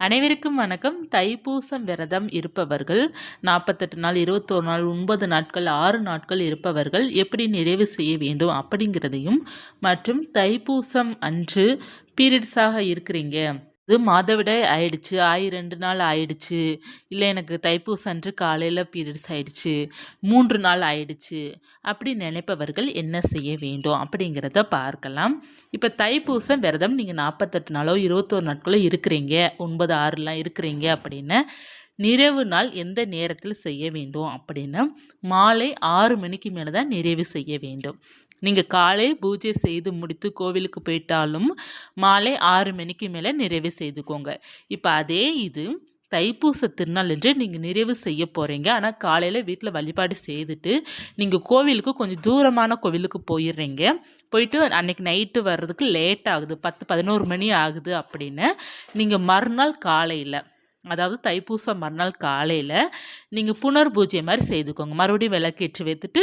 அனைவருக்கும் வணக்கம். தைப்பூசம் விரதம் இருப்பவர்கள் நாற்பத்தெட்டு நாள் இருபத்தோரு நாள் ஒன்பது நாட்கள் ஆறு நாட்கள் இருப்பவர்கள் எப்படி நிறைவு செய்ய வேண்டும் அப்படிங்கிறதையும் மற்றும் தைப்பூசம் அன்று பீரியட்ஸாக இருக்கிறீங்க. இது மாதவிடாய் ஆயிடுச்சு ஆயி ரெண்டு நாள் ஆயிடுச்சு இல்லை எனக்கு தைப்பூசம் அன்று காலையில் பீரியட்ஸ் ஆயிடுச்சு மூன்று நாள் ஆயிடுச்சு அப்படி நினைப்பவர்கள் என்ன செய்ய வேண்டும் அப்படிங்கிறத பார்க்கலாம். இப்போ தைப்பூசம் விரதம் நீங்கள் நாற்பத்தெட்டு நாளோ இருபத்தோரு நாட்களோ இருக்கிறீங்க ஒன்பது ஆறுலாம் இருக்கிறீங்க அப்படின்னு நிறைவு நாள் எந்த நேரத்தில் செய்ய வேண்டும் அப்படின்னா மாலை ஆறு மணிக்கு மேலே தான் நிறைவு செய்ய வேண்டும். நீங்கள் காலை பூஜை செய்து முடித்து கோவிலுக்கு போயிட்டாலும் மாலை ஆறு மணிக்கு மேலே நிறைவு செய்துக்கோங்க. இப்போ அதே இது தைப்பூச திருநாள் என்று நீங்கள் நிறைவு செய்ய போகிறீங்க ஆனால் காலையில் வீட்டில் வழிபாடு செய்துட்டு நீங்கள் கோவிலுக்கு கொஞ்சம் தூரமான கோவிலுக்கு போயிடுறீங்க. போயிட்டு அன்றைக்கி நைட்டு வர்றதுக்கு லேட் ஆகுது. பத்து பதினோரு மணி ஆகுது அப்படின்னு நீங்கள் மறுநாள் காலையில் அதாவது தைப்பூசம் மறுநாள் காலையில் நீங்கள் புனர் பூஜை மாதிரி செய்துக்கோங்க. மறுபடியும் விளக்கேற்றி வைத்துட்டு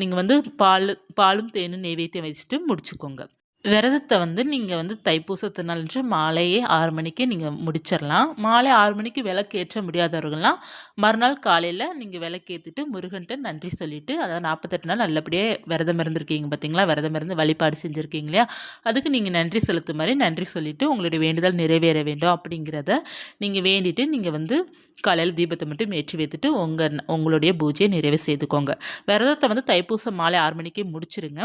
நீங்கள் வந்து பால் பாலும் தேனும் நெய்வேத்தியம் வச்சுட்டு முடிச்சுக்கோங்க. விரதத்தை வந்து நீங்கள் வந்து தைப்பூச நாள்ன்று மாலையே ஆறு மணிக்கே நீங்கள் முடிச்சிடலாம் மாலை ஆறு மணிக்கு விளக்கு ஏற்ற முடியாதவர்கள்லாம் மறுநாள் காலையில் நீங்கள் விளக்கேற்றிட்டு முருகன்ட்டு நன்றி சொல்லிவிட்டு அதாவது நாற்பத்தெட்டு நாள் நல்லபடியாக விரதம் இருந்திருக்கீங்க பார்த்தீங்களா விரதம் இருந்து வழிபாடு செஞ்சுருக்கீங்க இல்லையா? அதுக்கு நீங்கள் நன்றி செலுத்தும் மாதிரி நன்றி சொல்லிவிட்டு உங்களுடைய வேண்டுதல் நிறைவேற வேண்டும் அப்படிங்கிறத நீங்கள் வேண்டிட்டு நீங்கள் வந்து காலையில் தீபத்தை மட்டும் ஏற்றி வைத்துட்டு உங்கள் உங்களுடைய பூஜையை நிறைவு செய்துக்கோங்க. விரதத்தை வந்து தைப்பூசம் மாலை ஆறு மணிக்கே முடிச்சிருங்க.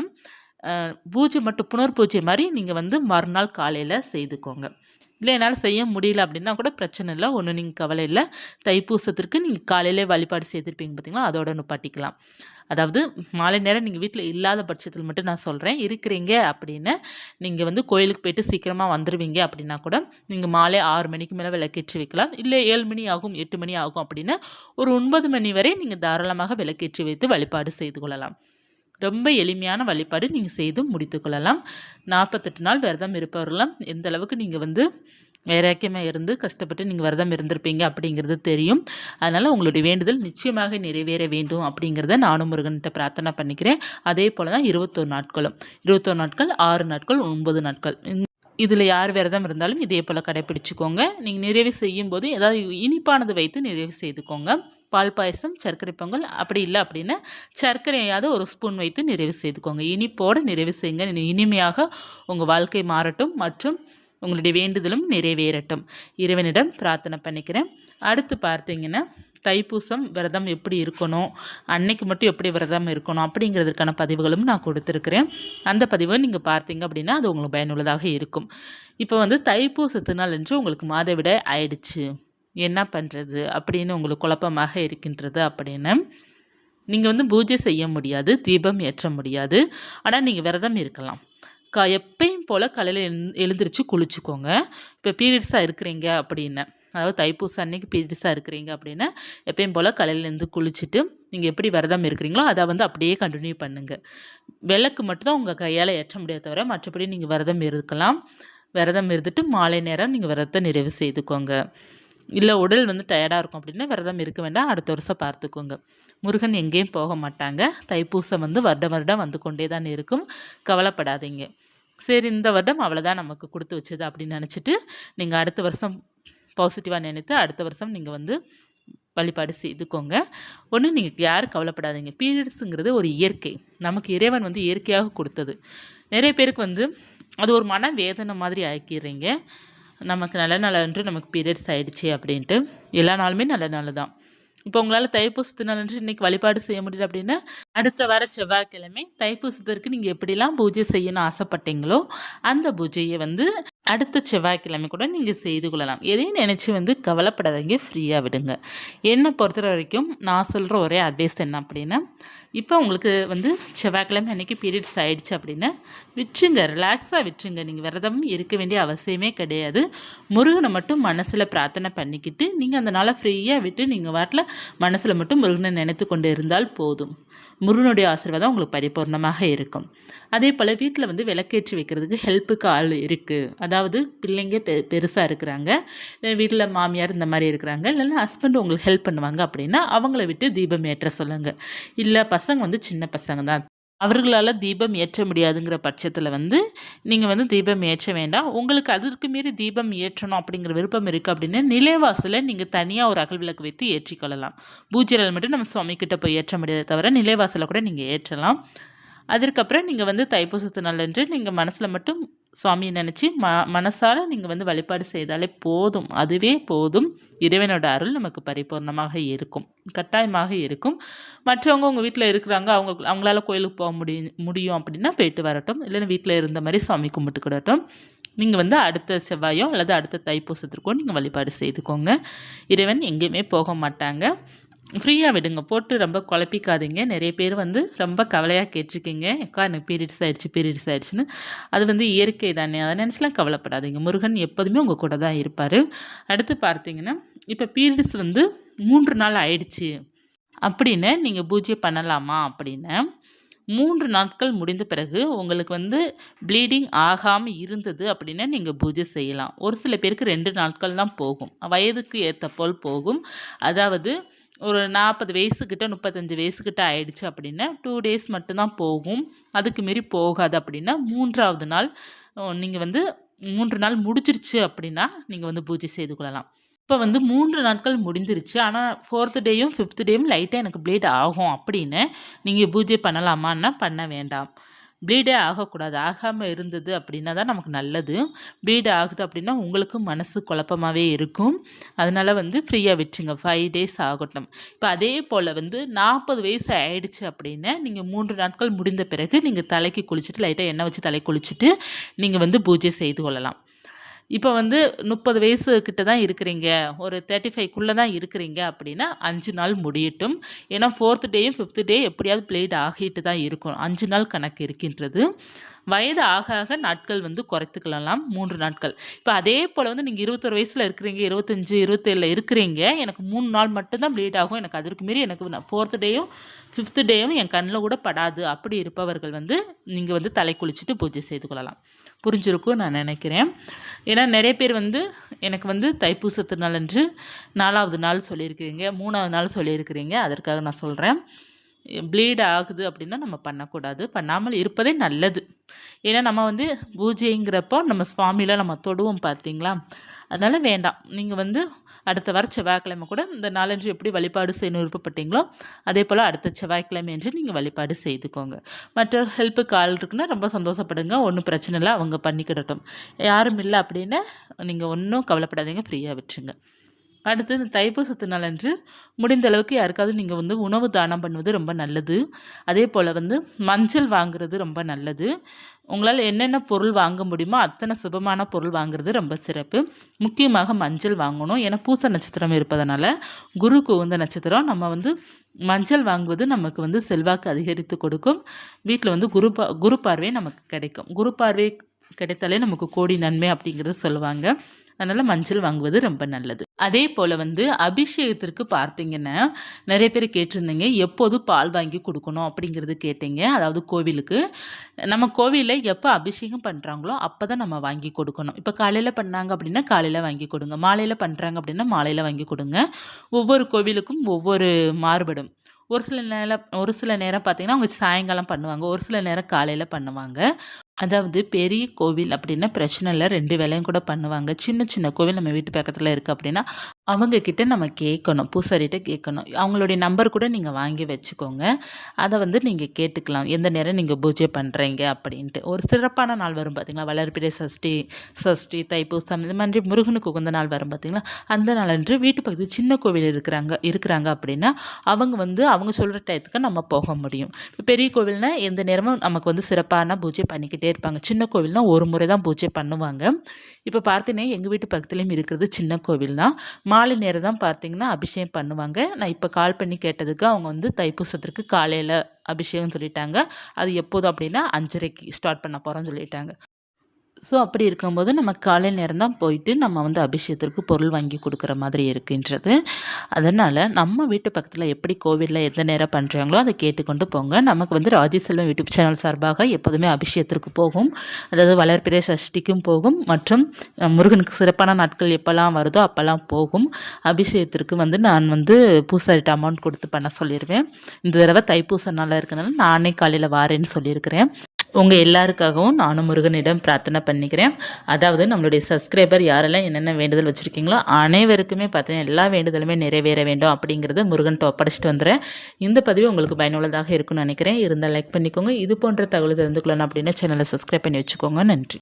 பூஜை மட்டும் புனர் பூஜை மாதிரி நீங்கள் வந்து மறுநாள் காலையில் செய்துக்கோங்க. இல்லை என்னால் செய்ய முடியல அப்படின்னா கூட பிரச்சனை இல்லை. ஒன்றும் நீங்கள் கவலை இல்லை. தைப்பூசத்திற்கு நீங்கள் காலையிலே வழிபாடு செய்திருப்பீங்க பார்த்தீங்களா? அதோட நுப்பாட்டிக்கலாம். அதாவது மாலை நேரம் நீங்கள் வீட்டில் இல்லாத பட்சத்தில் மட்டும் நான் சொல்கிறேன் இருக்கிறீங்க அப்படின்னு நீங்கள் வந்து கோயிலுக்கு போயிட்டு சீக்கிரமாக வந்துடுவீங்க அப்படின்னா கூட நீங்கள் மாலை ஆறு மணிக்கு மேலே விளக்கேற்றி வைக்கலாம். இல்லை ஏழு மணி ஆகும் எட்டு மணி ஆகும் அப்படின்னு ஒரு ஒன்பது மணி வரை நீங்கள் தாராளமாக விளக்கேற்றி வைத்து வழிபாடு செய்து கொள்ளலாம். ரொம்ப எளிமையான வழிபாடு நீங்கள் செய்து முடித்துக்கொள்ளலாம் நாற்பத்தெட்டு நாள் விரதம் இருப்பவர்களாம் எந்த அளவுக்கு நீங்கள் வந்து வைராக்கியமாக இருந்து கஷ்டப்பட்டு நீங்கள் விரதம் இருந்திருப்பீங்க அப்படிங்கிறது தெரியும். அதனால் உங்களுடைய வேண்டுதல் நிச்சயமாக நிறைவேற வேண்டும் அப்படிங்கிறத நானும் முருகன்கிட்ட பிரார்த்தனை பண்ணிக்கிறேன். அதே போல் தான் இருபத்தோரு நாட்களும். இருபத்தோரு நாட்கள் ஆறு நாட்கள் ஒன்பது நாட்கள். இதில் யார் விரதம் இருந்தாலும் இதே போல் கடைப்பிடிச்சிக்கோங்க நீங்கள் நிறைவு செய்யும்போது ஏதாவது இனிப்பானது வைத்து நிறைவு செய்துக்கோங்க. பால் பாயசம் சர்க்கரை பொங்கல் அப்படி இல்லை அப்படின்னா சர்க்கரையாவது ஒரு ஸ்பூன் வைத்து நிறைவு செய்துக்கோங்க. இனிப்போடு நிறைவு செய்யுங்க. இனிமையாக உங்கள் வாழ்க்கை மாறட்டும் மற்றும் உங்களுடைய வேண்டுதலும் நிறைவேறட்டும். இறைவனிடம் பிரார்த்தனை பண்ணிக்கிறேன். அடுத்து பார்த்தீங்கன்னா தைப்பூசம் விரதம் எப்படி இருக்கணும் அன்னைக்கு மட்டும் எப்படி விரதம் இருக்கணும் அப்படிங்கிறதுக்கான பதிவுகளும் நான் கொடுத்துருக்குறேன். அந்த பதிவை நீங்கள் பார்த்தீங்க அப்படின்னா அது உங்களுக்கு பயனுள்ளதாக இருக்கும். இப்போ வந்து தைப்பூசத்தினால் என்று உங்களுக்கு மாதவிட ஆயிடுச்சு. என்ன பண்ணுறது அப்படின்னு உங்களுக்கு குழப்பமாக இருக்கின்றது அப்படின்னு. நீங்கள் வந்து பூஜை செய்ய முடியாது தீபம் ஏற்ற முடியாது. ஆனால் நீங்கள் விரதம் இருக்கலாம். க எப்பயும் போல் காலையில் எழு எழுந்திரிச்சு குளிச்சுக்கோங்க. இப்போ பீரியட்ஸாக இருக்கிறீங்க அப்படின்னு அதாவது தைப்பூசம் அன்னைக்கு பீரியட்ஸாக இருக்கிறீங்க அப்படின்னா எப்பயும் போல் காலையிலேருந்து குளிச்சுட்டு நீங்கள் எப்படி விரதம் இருக்கிறீங்களோ அதை வந்து அப்படியே கண்டினியூ பண்ணுங்கள் விளக்கு மட்டும்தான் உங்கள் கையால் ஏற்ற முடியாத தவிர மற்றபடி நீங்கள் விரதம் இருக்கலாம். விரதம் இருந்துட்டு மாலை நேரம் நீங்கள் விரதத்தை நிறைவு செய்துக்கோங்க. இல்லை உடல் வந்து டயர்டாக இருக்கும் அப்படின்னா விரதம் இருக்க வேண்டாம். அடுத்த வருஷம் பார்த்துக்கோங்க. முருகன் எங்கேயும் போக மாட்டாங்க. தைப்பூசம் வந்து வருடம் வருடம் வந்து கொண்டே தான் இருக்கும். கவலைப்படாதீங்க. சரி இந்த வருடம் அவ்வளோதான் நமக்கு கொடுத்து வச்சது அப்படின்னு நினச்சிட்டு நீங்கள் அடுத்த வருஷம் பாசிட்டிவாக நினைத்து அடுத்த வருஷம் நீங்கள் வந்து வழிபாடு செய்துக்கோங்க. ஒன்று நீங்கள் யாரும் கவலைப்படாதீங்க. பீரியட்ஸுங்கிறது ஒரு இயற்கை. நமக்கு இறைவன் வந்து இயற்கையாக கொடுத்தது. நிறைய பேருக்கு வந்து அது ஒரு மன வேதனை மாதிரி ஆக்கிடுறீங்க. நமக்கு நல்ல நாளன்று நமக்கு பீரியட்ஸ் ஆகிடுச்சி அப்படின்ட்டு. எல்லா நாளுமே நல்ல நாள் தான். இப்போ உங்களால் தைப்பூசத்து நாளன்று இன்றைக்கி வழிபாடு செய்ய முடியல அப்படின்னா அடுத்த வார செவ்வாய்க்கிழமை தைப்பூசத்திற்கு நீங்கள் எப்படிலாம் பூஜை செய்யணும்னு ஆசைப்பட்டீங்களோ அந்த பூஜையை வந்து அடுத்த செவ்வாய்க்கிழமை கூட நீங்கள் செய்து கொள்ளலாம். எதையும் நினச்சி வந்து கவலைப்படாதீங்க. ஃப்ரீயாக விடுங்க. என்னை பொறுத்த வரைக்கும் நான் சொல்கிற ஒரே அட்வைஸ் என்ன அப்படின்னா இப்போ உங்களுக்கு வந்து செவ்வாய்க்கிழமை அன்றைக்கி பீரியட்ஸ் ஆகிடுச்சு அப்படின்னா விட்டுருங்க. ரிலாக்ஸாக விட்டுருங்க. நீங்கள் விரதம் இருக்க வேண்டிய அவசியமே கிடையாது. முருகனை மட்டும் மனசில் பிரார்த்தனை பண்ணிக்கிட்டு நீங்கள் அந்த நாளை ஃப்ரீயாக விட்டு நீங்கள் வாட்டில் மனசில் மட்டும் முருகனை நினைத்து கொண்டு இருந்தால் போதும். முருகனுடைய ஆசீர்வாதம் உங்களுக்கு பரிபூர்ணமாக இருக்கும். அதே போல் வீட்டில் வந்து விளக்கேற்றி வைக்கிறதுக்கு ஹெல்ப்புக்கு ஆள் இருக்குது அதாவது பிள்ளைங்க பெ பெருசாக இருக்கிறாங்க. வீட்டில் மாமியார் இந்த மாதிரி இருக்கிறாங்க. இல்லைன்னா ஹஸ்பண்ட் உங்களுக்கு ஹெல்ப் பண்ணுவாங்க அப்படின்னா அவங்கள விட்டு தீபம் ஏற்ற சொல்லுங்கள் இல்லை பசங்க வந்து சின்ன பசங்க தான். அவர்களால் தீபம் ஏற்ற முடியாதுங்கிற பட்சத்தில் வந்து நீங்கள் வந்து தீபம் ஏற்ற வேண்டாம். உங்களுக்கு அதற்கு மீறி தீபம் ஏற்றணும் அப்படிங்கிற விருப்பம் இருக்குது அப்படின்னு நிலைவாசலில் நீங்கள் தனியாக ஒரு அகல் விளக்கு வைத்து ஏற்றிக்கொள்ளலாம் பூஜைகள் மட்டும் நம்ம சுவாமி போய் ஏற்ற முடியாத தவிர நிலைவாசலில் கூட நீங்கள் ஏற்றலாம். அதற்கப்புறம் நீங்கள் வந்து தைப்பூசத்து நாளன்று நீங்கள் மனசில் மட்டும் சுவாமியை நினச்சி ம மனசால் நீங்கள் வந்து வழிபாடு செய்தாலே போதும். அதுவே போதும். இறைவனோட அருள் நமக்கு பரிபூர்ணமாக இருக்கும். கட்டாயமாக இருக்கும். மற்றவங்க உங்கள் வீட்டில் இருக்கிறாங்க அவங்க அவங்களால கோயிலுக்கு போக முடியும் முடியும் அப்படின்னா போயிட்டு வரட்டும். இல்லைன்னா வீட்டில் இருந்த மாதிரி சாமி கும்பிட்டுக்கிடட்டும் நீங்கள் வந்து அடுத்த செவ்வாயோ அல்லது அடுத்த தைப்பூசத்திற்கோ நீங்கள் வழிபாடு செய்துக்கோங்க. இறைவன் எங்கேயுமே போக மாட்டாங்க. ஃப்ரீயாக விடுங்க. போட்டு ரொம்ப குழப்பிக்காதீங்க. நிறைய பேர் வந்து ரொம்ப கவலையாக கேட்டிருக்கீங்க. அக்கா எனக்கு பீரியட்ஸ் ஆகிடுச்சு பீரியட்ஸ் ஆகிடுச்சின்னு அது வந்து இயற்கை தானே. அதை நினச்சிலாம் கவலைப்படாதீங்க. முருகன் எப்போதுமே உங்கள் கூட தான் இருப்பார். அடுத்து பார்த்தீங்கன்னா இப்போ பீரியட்ஸ் வந்து மூன்று நாள் ஆயிடுச்சு. அப்படின்னு நீங்கள் பூஜை பண்ணலாமா அப்படின்னு. மூன்று நாட்கள் முடிந்த பிறகு உங்களுக்கு வந்து ப்ளீடிங் ஆகாமல் இருந்தது அப்படின்னா நீங்கள் பூஜை செய்யலாம். ஒரு சில பேருக்கு ரெண்டு நாட்கள் தான் போகும். வயதுக்கு ஏற்ற போல் போகும். அதாவது ஒரு நாற்பது வயசுக்கிட்ட முப்பத்தஞ்சு வயசுக்கிட்ட ஆயிடுச்சு அப்படின்னா டூ டேஸ் மட்டும்தான் போகும். அதுக்கு மீறி போகாது அப்படின்னா மூன்றாவது நாள் நீங்கள் வந்து மூன்று நாள் முடிஞ்சிருச்சு அப்படின்னா நீங்கள் வந்து பூஜை செய்து கொள்ளலாம். இப்போ வந்து மூன்று நாட்கள் முடிந்துருச்சு ஆனால் ஃபோர்த்து டேயும் ஃபிஃப்த் டேயும் லைட்டாக எனக்கு ப்ளீட் ஆகும் அப்படின்னு நீங்கள் பூஜை பண்ணலாமான்னா பண்ண வேண்டாம். ப்ளீடே ஆகக்கூடாது. ஆகாமல் இருந்தது அப்படின்னா தான் நமக்கு நல்லது. ப்ளீடு ஆகுது அப்படின்னா உங்களுக்கும் மனசு குழப்பமாகவே இருக்கும். அதனால் வந்து ஃப்ரீயாக விட்டுருங்க. ஃபைவ் டேஸ் ஆகட்டும். இப்போ அதே போல் வந்து நாற்பது வயசு ஆயிடுச்சு அப்படின்னா நீங்கள் மூன்று நாட்கள் முடிந்த பிறகு நீங்கள் தலைக்கு குளிச்சுட்டு லைட்டாக எண்ணெய் வச்சு தலை குளிச்சுட்டு நீங்கள் வந்து பூஜை செய்து கொள்ளலாம். இப்போ வந்து முப்பது வயசு கிட்ட தான் இருக்கிறீங்க. ஒரு தேர்ட்டி ஃபைவ்க்குள்ளே தான் இருக்கிறீங்க அப்படின்னா அஞ்சு நாள் முடியட்டும். ஏன்னா ஃபோர்த் டேயும் ஃபிஃப்த் டே எப்படியாவது பிளேட் ஆகிட்டு தான் இருக்கும் அஞ்சு நாள் கணக்கு இருக்கின்றது. வயது ஆக ஆக நாட்கள் வந்து குறைத்துக்கலாம் மூன்று நாட்கள். இப்போ அதே போல் வந்து நீங்கள் இருபத்தொரு வயசில் இருக்கிறீங்க இருபத்தஞ்சி இருபத்தேழில் இருக்கிறீங்க எனக்கு மூணு நாள் மட்டும்தான் ப்ளீட் ஆகும். எனக்கு அதற்கு மீறி எனக்கு நான் ஃபோர்த்து டேயும் ஃபிஃப்த்து டேயும் என் கண்ணில் கூட படாது. அப்படி இருப்பவர்கள் வந்து நீங்கள் வந்து தலை குளிச்சுட்டு பூஜை செய்து கொள்ளலாம். புரிஞ்சிருக்கும் நான் நினைக்கிறேன். ஏன்னா நிறைய பேர் வந்து எனக்கு வந்து தைப்பூச திருநாளன்று நாலாவது நாள் சொல்லியிருக்கிறீங்க மூணாவது நாள் சொல்லியிருக்கிறீங்க. அதற்காக நான் சொல்கிறேன் ப்ளீட் ஆகுது அப்படின்னா நம்ம பண்ணக்கூடாது. பண்ணாமல் இருப்பதே நல்லது. ஏன்னா நம்ம வந்து பூஜைங்கிறப்போ நம்ம சுவாமியில் நம்ம தொடுவோம் பார்த்தீங்களா? அதனால் வேண்டாம். நீங்கள் வந்து அடுத்த வர செவ்வாய்க்கிழமை கூட இந்த நாலஞ்சு எப்படி வழிபாடு செய்யணும் விருப்பப்பட்டீங்களோ அதே போல் அடுத்த செவ்வாய்க்கிழமை என்று நீங்கள் வழிபாடு செய்துக்கோங்க. மற்ற ஹெல்ப்புக்கு ஆள் இருக்குன்னா ரொம்ப சந்தோஷப்படுங்க. ஒன்றும் பிரச்சனை இல்லை. அவங்க பண்ணிக்கிடட்டும். யாரும் இல்லை அப்படின்னா நீங்கள் ஒன்றும் கவலைப்படாதீங்க. ஃப்ரீயாக விட்டுருங்க. அடுத்து இந்த தைப்பூசத்து நாளன்று முடிந்த அளவுக்கு யாருக்காவது நீங்கள் வந்து உணவு தானம் பண்ணுவது ரொம்ப நல்லது. அதே போல் வந்து மஞ்சள் வாங்குறது ரொம்ப நல்லது. உங்களால் என்னென்ன பொருள் வாங்க முடியுமோ அத்தனை சுபமான பொருள் வாங்குறது ரொம்ப சிறப்பு. முக்கியமாக மஞ்சள் வாங்கணும். ஏன்னா பூச நட்சத்திரம் இருப்பதனால குரு குகுந்த நட்சத்திரம் நம்ம வந்து மஞ்சள் வாங்குவது நமக்கு வந்து செல்வாக்கு அதிகரித்து கொடுக்கும். வீட்டில் வந்து குரு பா குரு பார்வை நமக்கு கிடைக்கும். குரு பார்வை கிடைத்தாலே நமக்கு கோடி நன்மை அப்படிங்கிறத சொல்லுவாங்க. அதனால் மஞ்சள் வாங்குவது ரொம்ப நல்லது. அதே போல் வந்து அபிஷேகத்திற்கு பார்த்தீங்கன்னா நிறைய பேர் கேட்டிருந்தீங்க எப்போது பால் வாங்கி கொடுக்கணும் அப்படிங்கிறது கேட்டீங்க. அதாவது கோவிலுக்கு. நம்ம கோவிலில் எப்போ அபிஷேகம் பண்ணுறாங்களோ அப்போ தான் நம்ம வாங்கி கொடுக்கணும். இப்போ காலையில் பண்ணாங்க அப்படின்னா காலையில் வாங்கி கொடுங்க. மாலையில் பண்ணுறாங்க அப்படின்னா மாலையில் வாங்கி கொடுங்க. ஒவ்வொரு கோவிலுக்கும் ஒவ்வொரு மாறுபடும். ஒரு சில நேரம் ஒரு சில நேரம் பார்த்திங்கன்னா அவங்க சாயங்காலம் பண்ணுவாங்க. ஒரு சில நேரம் காலையில் பண்ணுவாங்க. அதாவது பெரிய கோவில் அப்படின்னா பிரச்சனை இல்லை. ரெண்டு வேலையும் கூட பண்ணுவாங்க. சின்ன சின்ன கோவில் நம்ம வீட்டு பக்கத்தில் இருக்குது அப்படின்னா அவங்கக்கிட்ட நம்ம கேட்கணும். பூசாரிகிட்ட கேட்கணும். அவங்களுடைய நம்பர் கூட நீங்கள் வாங்கி வச்சுக்கோங்க. அதை வந்து நீங்கள் கேட்டுக்கலாம். எந்த நேரம் நீங்கள் பூஜை பண்ணுறீங்க அப்படின்ட்டு. ஒரு சிறப்பான நாள் வரும் பார்த்திங்களா வளர்ப்பிறை சஷ்டி சஷ்டி தைப்பூசம் இந்த மாதிரி முருகனுக்கு உகந்த நாள் வரும் பார்த்திங்களா அந்த நாள் அன்று வீட்டு பக்கத்தில் சின்ன கோவில் இருக்கிறாங்க இருக்கிறாங்க அப்படின்னா அவங்க வந்து அவங்க சொல்கிற டயத்துக்கு நம்ம போக முடியும். இப்போ பெரிய கோவில்னால் எந்த நேரமும் நமக்கு வந்து சிறப்பான பூஜை பண்ணிக்கிட்டே இருப்பாங்க. சின்ன கோவில்னால் ஒரு முறை தான் பூஜை பண்ணுவாங்க. இப்போ பார்த்தீங்கன்னா எங்கள் வீட்டு பக்கத்துலேயும் இருக்கிறது சின்ன கோவில் தான் மாலை நேரம் தான் பார்த்தீங்கன்னா அபிஷேகம் பண்ணுவாங்க. நான் இப்போ கால் பண்ணி கேட்டதுக்கு அவங்க வந்து தைப்பூசத்திற்கு காலையில் அபிஷேகம் சொல்லிட்டாங்க. அது எப்போதும் அப்படின்னா அஞ்சரைக்கு ஸ்டார்ட் பண்ண போகிறோன்னு சொல்லிட்டாங்க. ஸோ அப்படி இருக்கும்போது நம்ம காலை நேரம் தான் போயிட்டு நம்ம வந்து அபிஷேகத்திற்கு பொருள் வாங்கி கொடுக்குற மாதிரி இருக்கின்றது. அதனால் நம்ம வீட்டு பக்கத்தில் எப்படி கோவிலில் எந்த நேரம் பண்ணுறாங்களோ அதை கேட்டுக்கொண்டு போங்க. நமக்கு வந்து ராஜேசெல்வம் யூடியூப் சேனல் சார்பாக எப்போதுமே அபிஷேகத்திற்கு போகும். அதாவது வளர்பிறை சஷ்டிக்கும் போகும். மற்றும் முருகனுக்கு சிறப்பான நாட்கள் எப்போல்லாம் வருதோ அப்போல்லாம் போகும். அபிஷேகத்திற்கு வந்து நான் வந்து பூசாரிட்ட அமௌண்ட் கொடுத்து பண்ண சொல்லிடுவேன் இந்த தடவை தைப்பூச நாளாக இருக்கனால நானே காலையில் வாரேன்னு சொல்லியிருக்கிறேன். உங்கள் எல்லாருக்காகவும் நானும் முருகனிடம் பிரார்த்தனை பண்ணிக்கிறேன். அதாவது நம்மளுடைய சப்ஸ்கிரைபர் யாரெல்லாம் என்னென்ன வேண்டுதல் வச்சுருக்கீங்களோ அனைவருக்குமே பார்த்தீங்கன்னா எல்லா வேண்டுதலுமே நிறைவேற வேண்டும் அப்படிங்கிறத முருகன் ஒப்படைச்சிட்டு வந்துடுறேன். இந்த பதிவு உங்களுக்கு பயனுள்ளதாக இருக்கும்னு நினைக்கிறேன். இருந்தால் லைக் பண்ணிக்கோங்க. இது போன்ற தகவல் தெரிந்துக்கொள்ளணும் அப்படின்னா சேனலை சப்ஸ்கிரைப் பண்ணி வச்சுக்கோங்க. நன்றி.